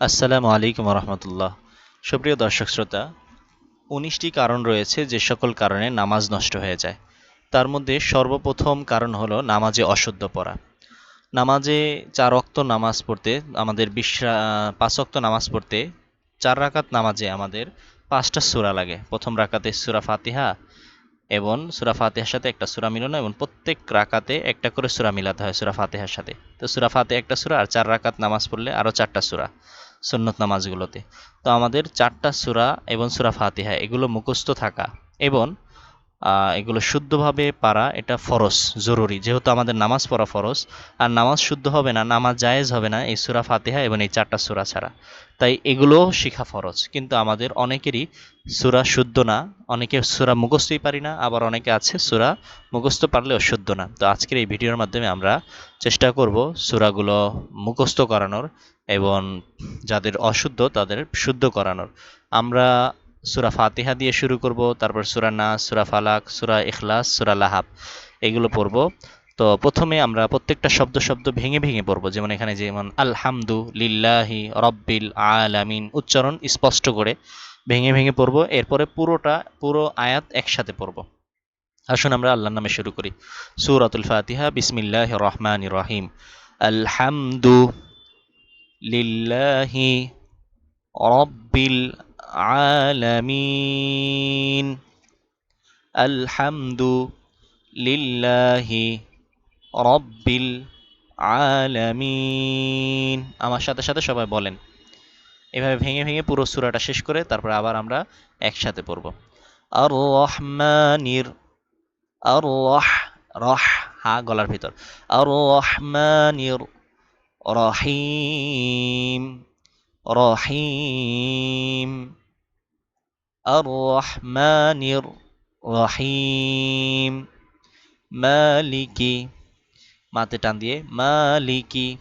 আসসালামু আলাইকুম রহমতুল্লাহ সুপ্রিয় দর্শক শ্রোতা, উনিশটি কারণ রয়েছে যে সকল কারণে নামাজ নষ্ট হয়ে যায়। তার মধ্যে সর্বপ্রথম কারণ হলো নামাজে অশুদ্ধ পড়া। নামাজে চার অক্ত নামাজ পড়তে, আমাদের বিশ্রা, পাঁচ অক্ত নামাজ পড়তে চার রাকাত নামাজে আমাদের পাঁচটা সূরা লাগে। প্রথম রাকাতে সুরা ফাতিহা এবং সুরা ফাতেহার সাথে একটা সূরা মিলানো এবং প্রত্যেক রাকাতে একটা করে সূরা মিলাতে হয় সূরা ফাতিহার সাথে। তো সূরা ফাতিহা একটা সূরা আর চার রাকাত নামাজ পড়লে আরও চারটা সূরা। সুন্নত নামাজগুলোতে। তো আমাদের চারটা সূরা এবং সূরা ফাতিহা, এগুলো মুখস্থ থাকা এবং এগুলো শুদ্ধভাবে পারা এটা ফরজ, জরুরি। যেহেতু আমাদের নামাজ পড়া ফরজ, আর নামাজ শুদ্ধ হবে না, নামাজ জায়েজ হবে না এই সূরা ফাতিহা এবং এই চারটা সূরা ছাড়া। তাই এগুলো শেখা ফরজ। কিন্তু আমাদের অনেকেরই সুরা শুদ্ধ না, অনেকে সুরা মুখস্থই পারি না, আবার অনেকে আছে সুরা মুখস্থ পারলেও শুদ্ধ না। তো আজকের এই ভিডিওর মাধ্যমে আমরা চেষ্টা করব সুরাগুলো মুখস্থ করানোর। এবং যাদের অশুদ্ধ, তাদের শুদ্ধ করানোর। আমরা সুরা ফাতিহা দিয়ে শুরু করব, তারপর সুরা নাস, সুরা ফালাক, সুরা ইখলাস, সুরা লাহাব, এগুলো পড়ব। তো প্রথমে আমরা প্রত্যেকটা শব্দ শব্দ ভেঙে ভেঙে পড়ব। যেমন এখানে যেমন আলহামদু লিল্লাহি রব্বিল আলামিন উচ্চারণ স্পষ্ট করে ভেঙে ভেঙে পড়ব। এরপরে পুরোটা, পুরো আয়াত একসাথে পড়ব। আসুন আমরা আল্লাহর নামে শুরু করি। সূরাতুল ফাতিহা বিসমিল্লাহ রহমান রহিম। আলহামদু লিল্লাহি রব্বিল আলামিন। আলহামদু লিল্লাহি রব্বিল আলামিন। আমার সাথে সাথে সবাই বলেন। এভাবে ভেঙে ভেঙে পুরো সূরাটা শেষ করে তারপর আবার আমরা একসাথে পড়ব। আর রহমানির আর রহ রহ হা, গলার ভিতর। আর রহমানির রহিম রহিম। আর রহমানির রহিম। মালিকি, মাতে টান দিয়ে, মালিকি।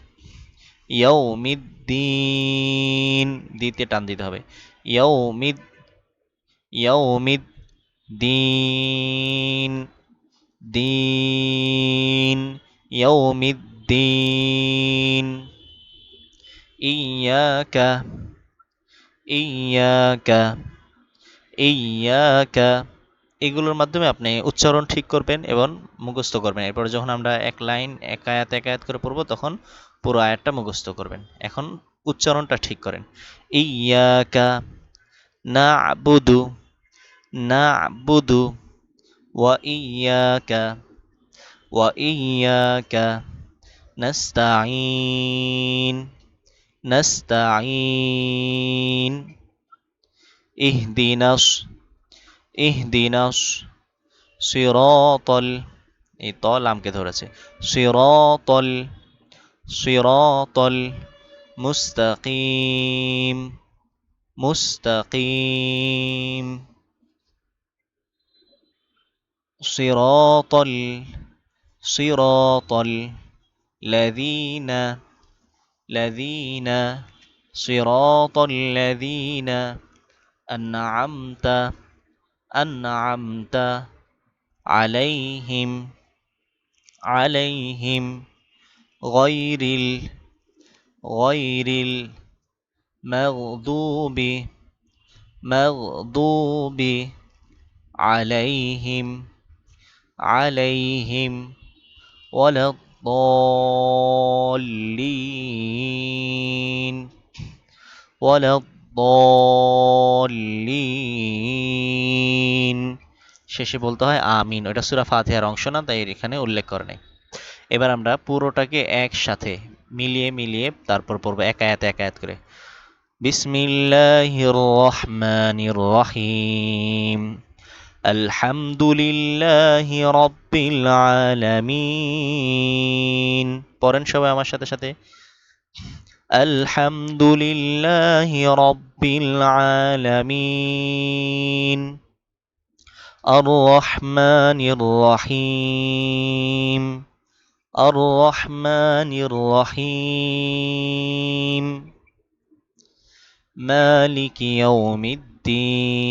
ইয়াউমিদ্দিন দিতে টান দিতে হবে। ইয়াউমিদ ইয়াউমিদ দিন দিন ইয়াউমিদ্দিন ইয়াকা ইয়াকা ইয়াকা এগুলোর মাধ্যমে আপনি উচ্চারণ ঠিক করবেন এবং মুখস্থ করবেন। এরপর যখন আমরা এক লাইন, এক আয়াত এক আয়াত করে পড়ব, তখন পুরো আয়াতটা মুখস্থ করবেন। এখন উচ্চারণটা ঠিক করেন। ইয়াকা না বুধু না বুধু ওয়া ইয়াকা ওয়া ইয়াকা নাস্তাঈন নাস্তাঈন ইহদিনাস ইহদিনাস সিরাতাল এই ত লামকে ধরেছে সিরাতাল সিরাতাল মুস্তাকিম মুস্তাকিম সিরাতাল সিরাতাল الذين الذين صراط الذين أنعمت أنعمت عليهم عليهم غير ال غير المغضوب مغضوب عليهم عليهم ولا الضالين ولا الضالين শেষে বলতে হয় আমিন ওটা সূরা ফাতিহার অংশ না তাই এখানে উল্লেখ করে নেই এবার আমরা পুরোটাকে একসাথে মিলিয়ে মিলিয়ে তারপর পড়বো এক আয়াত এক আয়াত করে বিসমিল্লাহির রহমানির রহিম আলহামদুলিল্লাহি রব্বিল আলামিন পড়েন সবাই আমার সাথে সাথে আলহামদুলিল্লাহি রব্বিল আলামিন আর রহমানির রহিম আর রহমানির রহিম مالك يوم الدين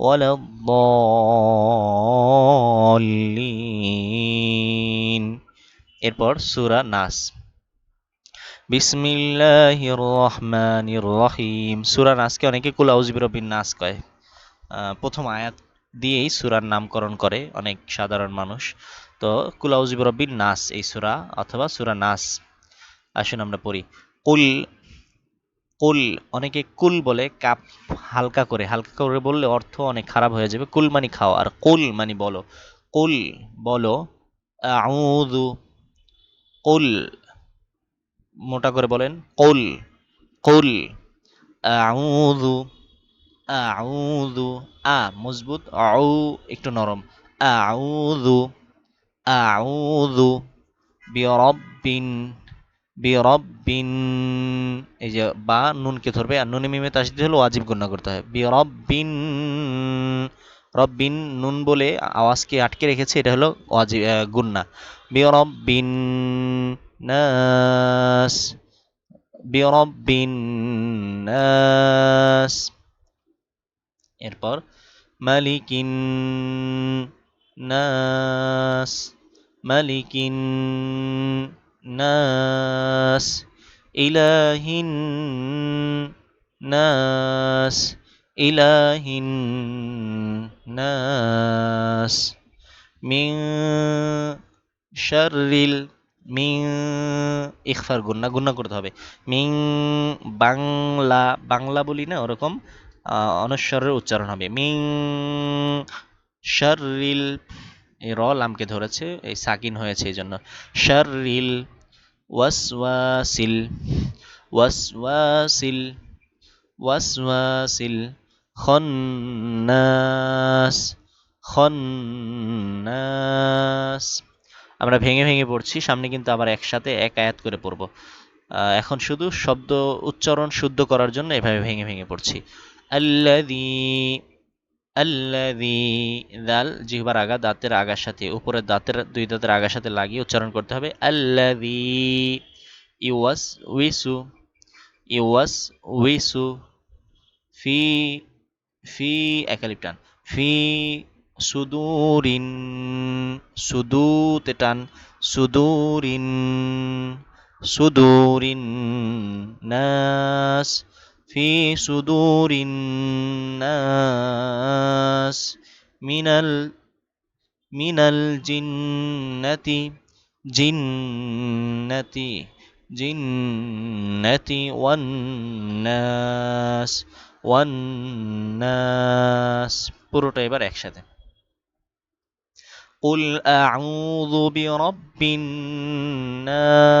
ولا الضالين এরপর সূরা নাস বিসমিল্লাহির রহমানির রহিম সূরা নাসকে অনেকে কুল আউযু বিন নাস কয় আহ, প্রথম আয়াত দিয়েই সূরার নামকরণ করে অনেক সাধারণ মানুষ তো কুল আউযু বিন নাস এই সূরা অথবা সূরা নাস আসুন আমরা পড়ি কুল কুল, অনেকে কুল বলে কাপ হালকা করে। হালকা করে বললে অর্থ অনেক খারাপ হয়ে যাবে। কুল মানে খাও, আর কুল মানে বলো। কুল বলো, আউযু কুল, মোটা করে বলেন, কুল কুল, আউযু আউযু, আ, মজবুত, আউ, একটু নরম, আউযু আউযু, বিরব্বিন বিরব্বিন, এই যে বা, নুনকে ধরবে, আর নুনে মিমে তাসদিদ হলো ওয়াজিব গুণা করতে হয়। বিরব্বিন, রব্বিন, নুন বলে আওয়াজকে আটকে রেখেছে, এটা হলো ওয়াজিব গুন্না। বিরব্বিন, নাস। বিরব্বিন, নাস। এরপর, মালিকিন, নাস। মালিকিন নাস ইলাহিন নাস ইলাহিন নাস মিন শাররিল মিন ইখফার গুন্না গুন্না করতে হবে। মিন বাংলা বাংলা বলি না, ওরকম অনস্বরের উচ্চারণ হবে। মিং শাররিল এই র লামকে ধরেছে, এই সাকিন হয়েছে এই জন্য। শাররিল ওয়াসওয়াসিল ওয়াসওয়াসিল ওয়াসওয়াসিল, খন্নাস খন্নাস। আমরা ভেঙে ভেঙে পড়ছি, সামনে কিন্তু আবার একসাথে এক আয়াত করে পড়ব। এখন শুধু শব্দ উচ্চারণ শুদ্ধ করার জন্য এভাবে ভেঙে ভেঙে পড়ছি। আল্লাযী আল্লাযী দাল, জিহ্বার আগা, দাঁতের আগার সাথে, উপরের দাঁতের, দুই দাঁতের আগার সাথে লাগিয়ে উচ্চারণ করতে হবে। আল্লাযী ইওয়াস উইসু ইওয়াস উইসু, ফি ফি, একালিপ টান, ফি সুদুরিন, সুদুতে টান, সুদুরিন সুদুরিন নাস। ফি সুদুরিন নাস মিনাল মিনাল জিন্নাতি জিন্নাতি জিন্নাতি ওয়ান নাস ওয়ান্নাস পুরোটা এবার একসাথে قل أعوذ برب الناس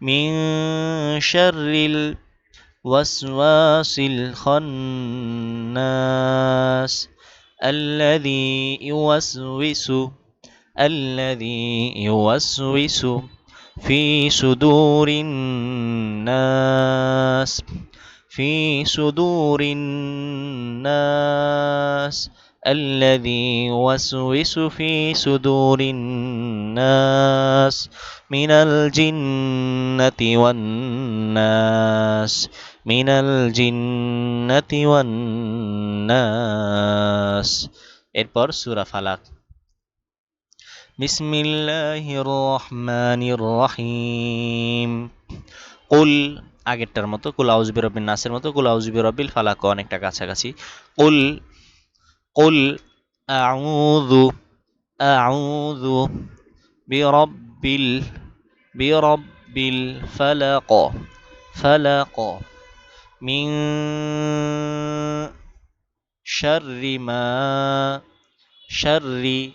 من شر الوسواس الخناس الذي يوسوس الذي يوسوس في صدور الناس في صدور الناس الذي يوسوس في صدور والناس من الجنة والناس من الجنة والناس এরপর সূরা ফালাক বিসমিল্লাহির রহমানির রহিম কুল আগেরটার মতো কুল আউজবি রব্বিন নাসের মতো কুল আউজবি রব্বিল ফালাক অনেকটা কাছাকাছি কুল কুল আউযু আউযু برب ال برب الفلق. فلق. من شر ما شر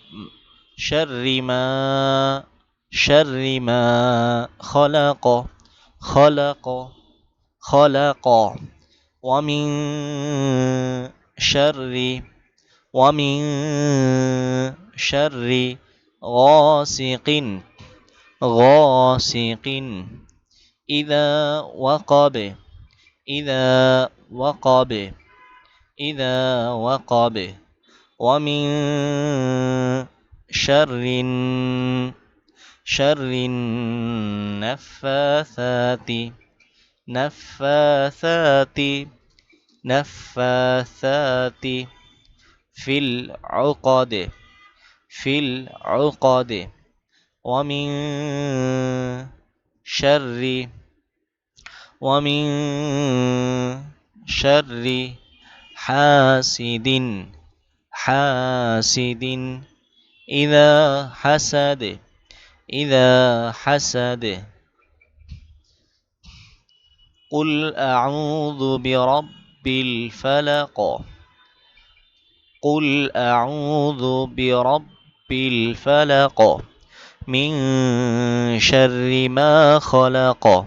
شر ما شر ما خلق. خلق. خلق. ومن شر ومن شر غاسق غاسق. إذا وقب إذا وقب إذا وقب. ومن شر شر النفاثات نفاثات نفاثات في العقد. في العقد ومن شر ومن شر حاسد حاسد إذا حسد إذا حسد قل أعوذ برب الفلق قل أعوذ برب الفلق من شر ما خلق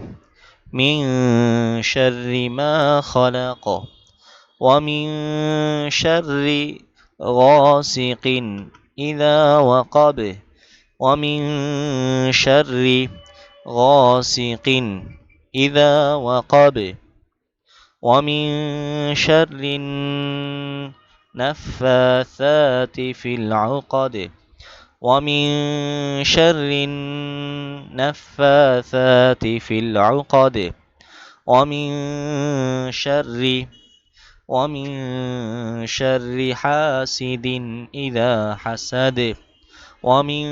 من شر ما خلق ومن شر غاسق إذا وقب ومن شر غاسق إذا وقب ومن شر النفاثات في العقد. ومن شر النفاثات في العقد ومن شر ومن شر حاسد إذا حسد ومن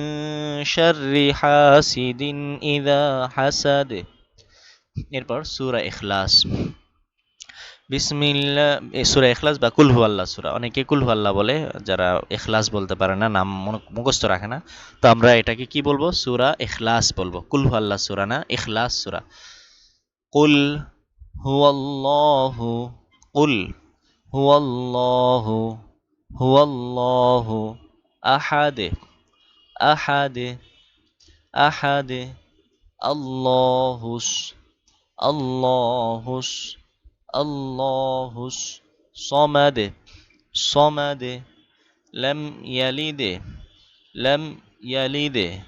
شر حاسد إذا حسد এরপর সুরা ইখলাস বিসমিল্লা সুরা এখলাস বা কুলহু আল্লাহ সুরা, অনেকে কুলহু আল্লাহ বলে, যারা এখলাস বলতে পারে না, নাম মুখস্থ রাখে না। তো আমরা এটাকে কি বলব? সুরা এখলাস বলব। কুলহু আল্লাহ সুরা না এখলাস সুরা। কুল হুয়াল্লাহু কুল হুয়াল্লাহু হুয়াল্লাহু আহাদে আহাদে আহাদে, আল্লাহুস আল্লাহুস اللهس صمد. صمد. لم يلد. لم يلد.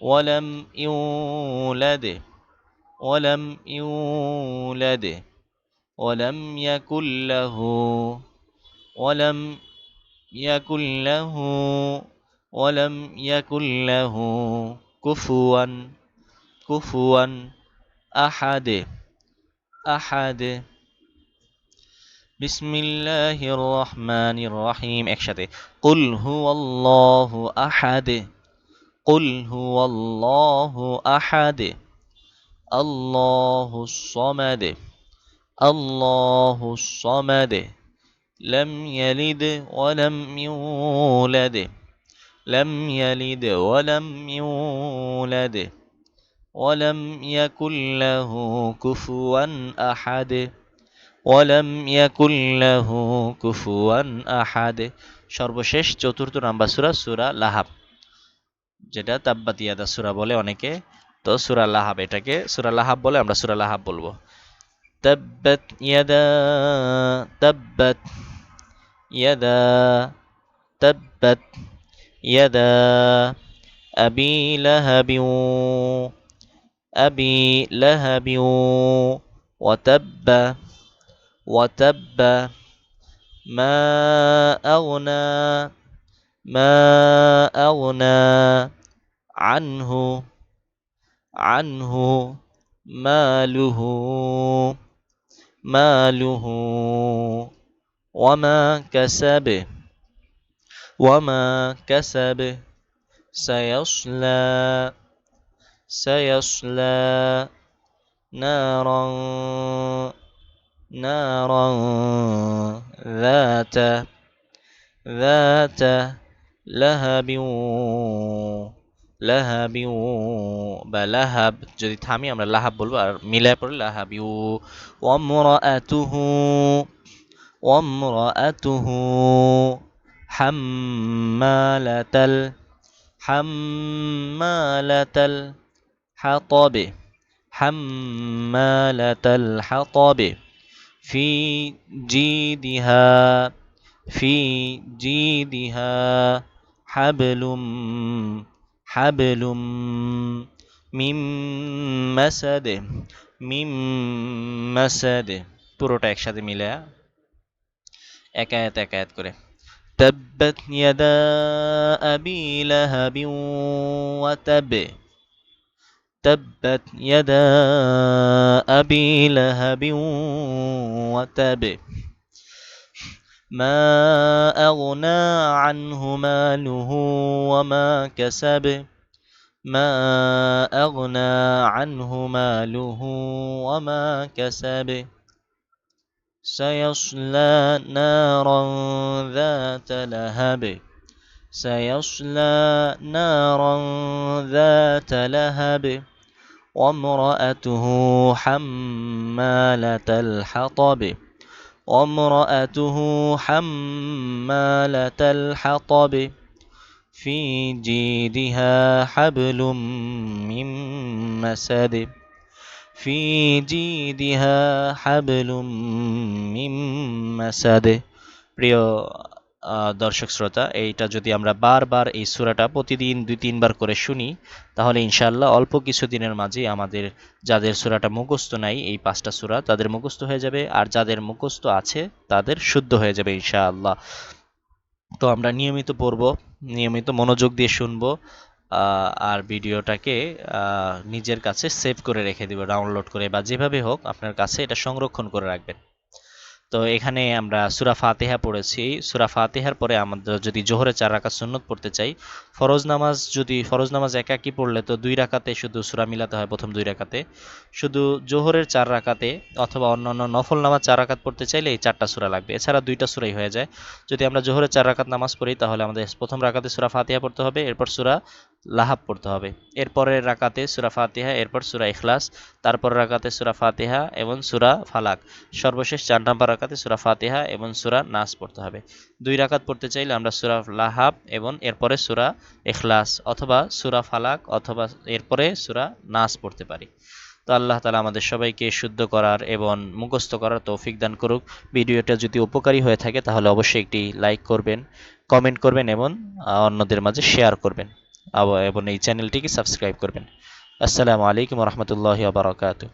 ولم يولد. ولم يولد. ولم يكن له. ولم يكن له. ولم يكن له. كفوا. كفوا. أحد. أحد. بسم الله الرحمن الرحيم একসাথে قل هو الله أحد قل هو الله أحد الله الصمد الله الصمد لم يلد ولم يولد لم يلد ولم يولد ولم يكن له كفوا أحد ওয়ালাম ইয়াকুল্লাহু কুফুয়ান আহাদ। সর্বশেষ চতুর্থ নাম্বার সুরা সুরা লাহাব। যেটা তাব্বাত ইয়াদা সুরা বলে অনেকে, তো সুরা লাহাব এটাকে, সুরা লাহাব বলে আমরা সুরা লাহাব বলব। তাব্বাত ইয়াদা তাব্বাত ইয়াদা তাব্বাত ইয়াদা, আবি লাহাবিউ আবি লাহাবিউ ওয়াতাব্বা وتب ما أغنى ما أغنى عنه عنه ماله ماله وما كسب وما كسب سيصلى سيصلى نارا نارا ذات ذات لهب লাহাব ইউ বা লাহাব যদি থামি আমরা লাহাব বলবো আর মিলায় পড়লে লাহাব ইউ ওমরাতুহু ওমরাতুহু হাম্মালাতাল হাম্মালাতাল হাতাবে হাম্মালাতাল হাতাবে في جيدها في جيدها حبل حبل من مسد من مسد পুরোটা একসাথে মিলে একায়াত একায়াত করে تبت يدا أبي لهب وتب تبت يدا أبي لهب وتب. ما أغنى عنه ماله وما كسب. ما أغنى عنه ماله وما كسب. سيصلى نارا ذات لهب. سيصلى نارا ذات لهب. وامرأته حمالة الحطب وامرأته حمالة الحطب في جيدها حبل من مسد في جيدها حبل من مسد প্রিয় আহ, দর্শক শ্রোতা, এইটা যদি আমরা বারবার এই সুরাটা প্রতিদিন দুই, তিনবার করে শুনি, তাহলে ইনশাল্লাহ অল্প কিছু দিনের মাঝেই আমাদের যাদের সূরাটা মুখস্থ নাই, এই পাঁচটা সুরা তাদের মুখস্থ হয়ে যাবে, আর যাদের মুখস্থ আছে তাদের শুদ্ধ হয়ে যাবে ইনশাআল্লাহ। তো আমরা নিয়মিত পড়ব, নিয়মিত মনোযোগ দিয়ে শুনব আর ভিডিওটাকে নিজের কাছে সেভ করে রেখে দিব, ডাউনলোড করে, বা যেভাবে হোক আপনার কাছে এটা সংরক্ষণ করে রাখবেন। তো এখানে আমরা সুরা ফাতেহা পড়েছি। সুরা ফাতেহার পরে আমাদের যদি জোহরে চার রাকাত সুন্নত পড়তে চাই, ফরজ নামাজ যদি, ফরজ নামাজ একাকি পড়লে তো দুই রাকাতে শুধু সুরা মিলাতে হয় প্রথম দুই রাকাতে। শুধু জোহরের চার রাকাতে অথবা অন্যান্য নফল নামাজ চার রাকাত পড়তে চাইলে এই চারটা সুরা লাগবে। এছাড়া দুইটা সুরাই হয়ে যায়। যদি আমরা জোহরের চার রাকাত নামাজ পড়ি, তাহলে আমাদের প্রথম রাকাতে সুরা ফাতেহা পড়তে হবে, এরপর সুরা লাহাব পড়তে হবে। এরপরের রাকাতে সুরা ফাতিহা, এরপর সুরা ইখলাস তারপর রাকাতে সুরা ফাতিহা এবং সুরা ফালাক। সর্বশেষ চার নম্বর রাকাতে সুরা ফাতিহা এবং সুরা নাস পড়তে হবে। দুই রাকাত পড়তে চাইলে আমরা সুরা লাহাব এবং এরপরে সুরা ইখলাস অথবা সুরা ফালাক অথবা এরপরে সুরা নাস পড়তে পারি। তো আল্লাহ তালা আমাদের সবাইকে শুদ্ধ করার এবং মুখস্থ করার তৌফিক দান করুক। ভিডিওটা যদি উপকারী হয়ে থাকে তাহলে অবশ্যই একটি লাইক করবেন, কমেন্ট করবেন এবং অন্যদের মাঝে শেয়ার করবেন। এবং এই চ্যানেলটিকে সাবস্ক্রাইব করবেন। আসসালামু আলাইকুম রহমতুল্লাহ বারকাতু